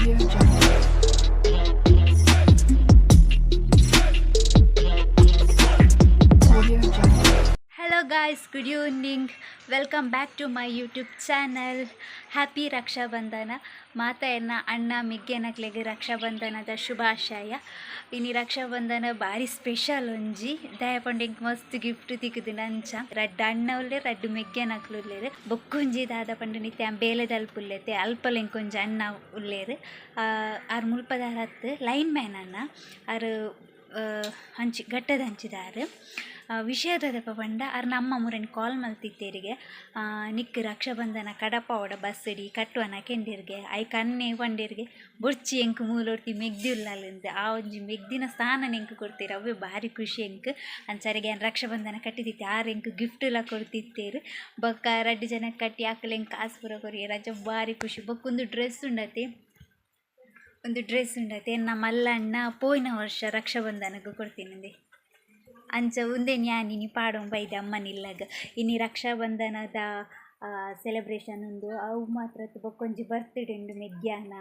Audio Jungle. Guys good evening welcome back to my YouTube channel happy Rakshabandhan ಮಾತೆಯನ್ನ ಅಣ್ಣ ಮಿಗ್ಗೆನಕ್ಲೆಗೆ ರಕ್ಷಾಬಂಧನದ ಶುಭಾಶಯ. ಇನ್ನು ರಕ್ಷಾಬಂಧನ ಭಾರಿ special ಒಂಜಿ. ದಯಪಂಡಿಂಗ್ ಮಸ್ತ್ ಗಿಫ್ಟ್ ತಿಕ್ಕದು ನಂಚ. ರಡ್ಡ್ ಅಣ್ಣ ಉಲ್ಲೆ ರಡ್ಡ್ ಮೆಗ್ಗೆನಕ್ಲು ಉಲ್ಲೇರು ಬೊಕ್ಕೊಂಜಿ ದಾದ ಪಂಡ ನಿತ್ಯ ಬೇಲೆ ತಲ್ಪುಲ್ಲೆತೆ ಅಲ್ಪಲೆಂಕೊಂಜಿ ಅಣ್ಣ ಉಲ್ಲೇರು ಆರು ಮುಲ್ಪದಾರ ಲೈನ್ ಮ್ಯಾನ್ ಅಣ್ಣ. ಆ, ಹಂಚಿ ಗಟ್ಟದ ಹಂಚಿದಾರು. ವಿಷಯದ ಪಂಡ ಅರ್ ನಮ್ಮ ಮುರನ್ ಕಾಲ್ ಮಲ್ತಿತ್ತೇರಿಗೆ. ನಿಕ್ ರಕ್ಷಾಬಂಧನ ಕಡಪಾವಡ ಬಸ್ಸಡಿ ಕಟ್ಟುವನ ಕೆಂಡಿರ್ಗೆ, ಐ ಕನ್ನೆ ಪಂಡಿರ್ಗೆ ಬೊರ್ಚಿ ಎಂಕ್ ಮೂಲೊಡ್ತಿ ಮೆಗ್ದಿಲ್ಲಂದ ಆ ಒಂಜಿ ಮೆಗ್ದಿನ ಸ್ಥಾನ ಎಂಕ್ ಕೊಡ್ತೀರ ಅವೇ ಭಾರಿ ಖುಷಿ ಎಂಕ್. ಅಂಚರಿಗೆ ರಕ್ಷಾಬಂಧನ ಕಟ್ಟಿದಿತ್ತೆ, ಆರು ಎಂಕ್ ಗಿಫ್ಟ್ ಎಲ್ಲ ಕೊಡ್ತಿತ್ತೇರು. ಬೊಕ್ಕ ರಡ್ಡು ಜನ ಕಟ್ಟಿ ಆಕಲೆ ಎಂಕ್ ಕಾಸು ಪೂರ ಕೊರಿ, ರಜ ಭಾರಿ ಖುಷಿ. ಬೊಕ್ಕೊಂದು ಡ್ರೆಸ್ ಉಂಡತೆ, ಒಂದು ಡ್ರೆಸ್ ಉಂಡತೆ, ನಮ್ಮ ಮಲ್ಲಣ್ಣ ಪೋಯಿನ ವರ್ಷ ರಕ್ಷಾಬಂಧನಕ್ಕೆ ಕೊಡ್ತೀನಂದೆ. ಅಂಚ ಉಂದೆ ನ್ಯಾನಿನಿ ಪಾಡೋಂ ಬೈದೆ ಅಮ್ಮನಿಲ್ಲಾಗ ಇನಿ ರಕ್ಷಾಬಂಧನದ ಸೆಲೆಬ್ರೇಷನ್ ಉಂಡು ಅವು ಮಾತ್ರ ಬೊಕ್ಕೊಂಜಿ ಬರ್ತ್ಡೇ ಉಂಡು ಮೆಗ್ಯಾನ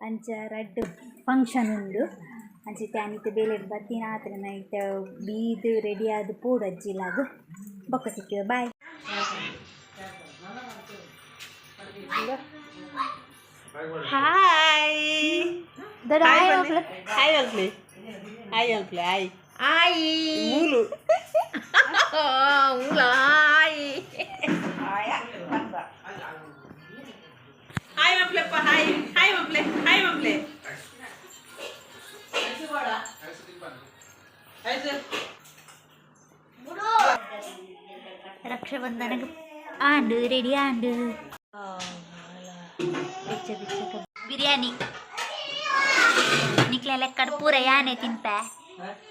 ಅಂಚ ರಡ್ಡ್ ಫಂಕ್ಷನ್ ಉಂಡು. ಅಂಚ ತ್ಯಾನಿತ್ ಬೇಲೆ ಬತ್ತಿನ ಆತ್ರ ನೈಟ್ ಬೀದು ರೆಡಿ ಆದ್ ಪೂಡ್ ಅಜ್ಜಿಲಾಗ ಬೊಕ್ಕ ಸಿಕ್ಕಿದ bye hi hi hi hi hi hi ಮೂಲು ಮೂಲ hi hi ಮಪ್ಲೆಪ್ಪ hi hi ಮಪ್ಲೆ hi ಮಪ್ಲೆ ರಕ್ಷಾಬಂಧನಕ್ಕೆ ಆಂಡು ready ಆಂಡು ಬಿಚ್ಚ ಬಿಚ್ಚ biryani ನಿಕ್ಲೆಲ್ಲ ಕಡ್ ಪೂರ ಯಾನೆ ತಿಂಪ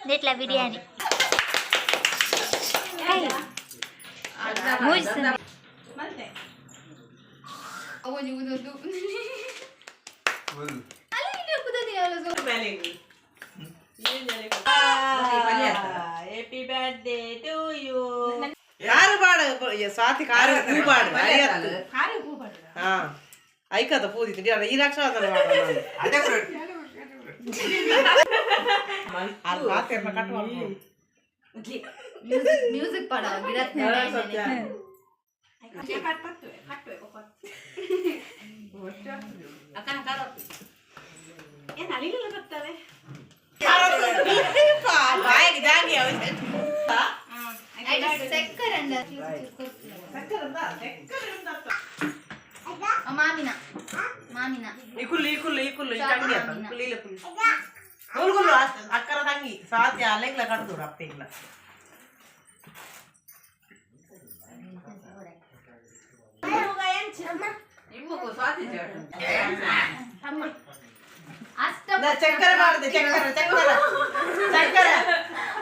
ನೆಟ್ಲ biryani ಮೂಯ್ಸು happy birthday to you ಯಾರು ಬಾಡ ಸ್ವಾತಿ ಕಾರು ಹೂ ಬಾಡ ಹಾ ಐಕದ ಪೂದಿ ತಿಂಡಿ ಈ ಲಕ್ಷ ಮ್ಯೂಸಿಕ್ ಪಡ ಬಾಯಿಗೆ ಜಾಗಿ ಮಾಮಿನ ಮಾಮಿನ ಇಕುಲ್ಲು ಇಕುಲ್ಲು ಇಕುಲ್ಲು ಈ ತಂಗಿ ಅಂತ ಇಕುಲ್ಲು ಇಲ್ಲ ಕುಲ್ಲು ಹುಲ್ಗುಲ್ಲು ಅಕ್ಕರ ತಂಗಿ ಸಾಧ್ಯ ಅಲ್ಲೆಗ್ಲ ಕಡ್ದೂರು ಅಪ್ಪೆಗ್ಲ ಚಕ್ಕರೆ ಮಾಡಿದೆ ಚಕ್ಕರೆ ಚಕ್ಕರೆ ಚಕ್ಕರೆ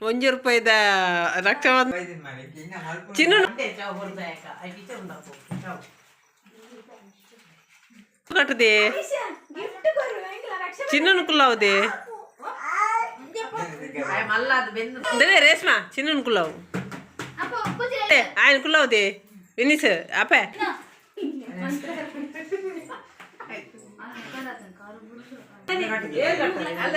ಚಕ್ಕರೆ ಗೂಬೆ ಚಕ್ಕರೆ ಕಮ್ಮ ಪಕ್ಕ ಕಾರೋ ತಕ್ಕನ ದೀರ್ಘ ಆವಾಡ್ದೆ ಒಂಜಿ ಚೇತು ಒಂಜಿ ರೂಪಾಯಿದ ರಕ್ಷಾಬಂಧ ಚಿನ್ನ ಕಟ್ಟದೆ ಚಿನ್ನನು ಕುಲ್ಲಾವುದೆ ದೇ ರೇಷ್ಮಾ ಚಿನ್ನನು ಕುಲ್ಲಾವು ఆయన కుల్లవుది వినీస్ అప్పే ಕಟ್ಟು ಸರಿ ಅಲ್ಲ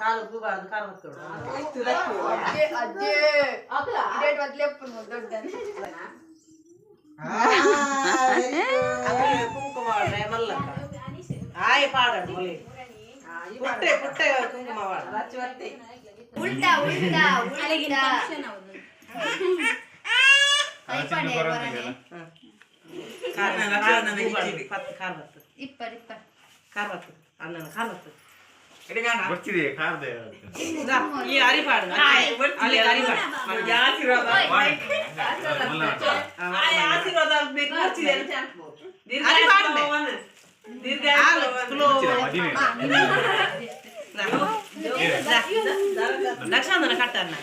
ಕಾಲು ಕೂಗಬಾರ್ದು ಕಾಲು ಹೊತ್ಕೊಡು. ಕುಂಕುಮ ಮಲ್ಲಕ್ಕ ಆಯ್ ಪಾಡಡು ಮಲ್ಲಿ ಕುಟ್ಟೆ ಕುಟ್ಟೆ ಕುಂಕುಮ ಉಲ್ಟಾ ಉಲ್ಟಾ ಉಲ್ಟಾ. ಕಾರ್ ಕಾರ್ ಬರ್ತದೆ. ಇಪ್ಪರ್ ಇಪ್ಪರ್ ಕಾರ್ ಬರ್ತದೆ. ಅಣ್ಣನ ಕಾರ್ ಬರ್ತದೆ. ಬರ್ತಿದೆ ಕಾರ್ದೆ ಈ ಅರಿ ಪಾಡು ಅಲ್ಲಿ ಅರಿ ಪಾಡು ನನಗೆ ಆಶೀರ್ವಾದ ಆಶೀರ್ವಾದ ಬೇಕು ಬರ್ತಿದೆ ಅರಿ ಪಾಡು ದೀರ್ಘಾಯು ಸ್ಲೋ ಲಕ್ಷಾಂಧನ ಕಟ್ಟನ್ನ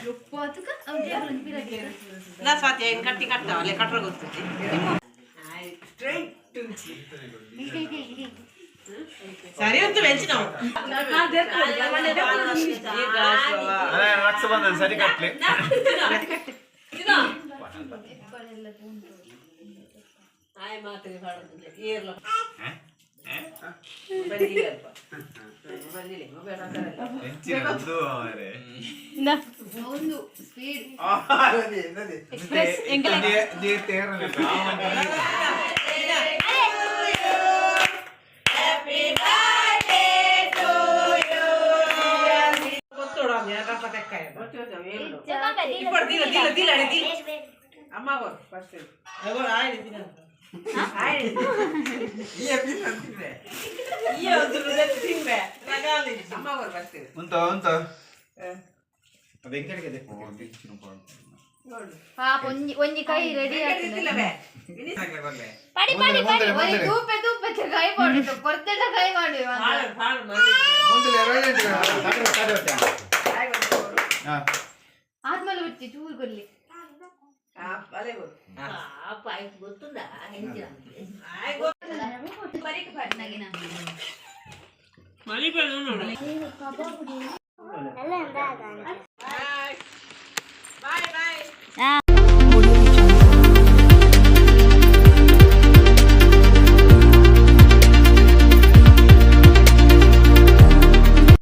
ನಾ ಸ್ವಾತಿ ಏನು ಕಟ್ಟಿ ಕಟ್ಟಾವ ಅಲ್ಲಿ ಕಟ್ಟರ ಗೊತ್ತಿತ್ತು ಸ್ಟ್ರೈಟ್ ಟು సరిహద్దు పెంచినాం సరి కట్టలే స్పీడ్ ఇప్పుడు దీల దీల దీల దీల అమ్మ ఫస్ట్ ఎవరు ఆయన తినాలి ఈ వద్దు తింపే రకాలి అమ్మ ఫస్ట్ ಉಂಟ ಉಂಟ ಅದು ಹೆಂಗೆ ಇದೆ ಓ, ಬೆಂಚಿನ ಪಾಡು. ಪಾಪ ಒಂಜಿ ಒಂಜಿ ಕೈ ರೆಡಿ ಆಗ್ತದೆ ಪಡಿ ಮುಂದೆ, ಪಡಿ ಪಡಿ ಮುಂದೆ, ಒಂದು ಮುಂದೆ. ತೂಪೆ ತೂಪೆ ಕೈ ಮಾಡಿಟ್ಟು ಕೊರ್ತೆಟ ಕೈ ಮಾಡಿ ಮುಂದೆ ಎರಡು ಗಂಟೆ చిట్టుకూరు కొల్లి గుర్తుందా? మళ్ళీ పెద్ద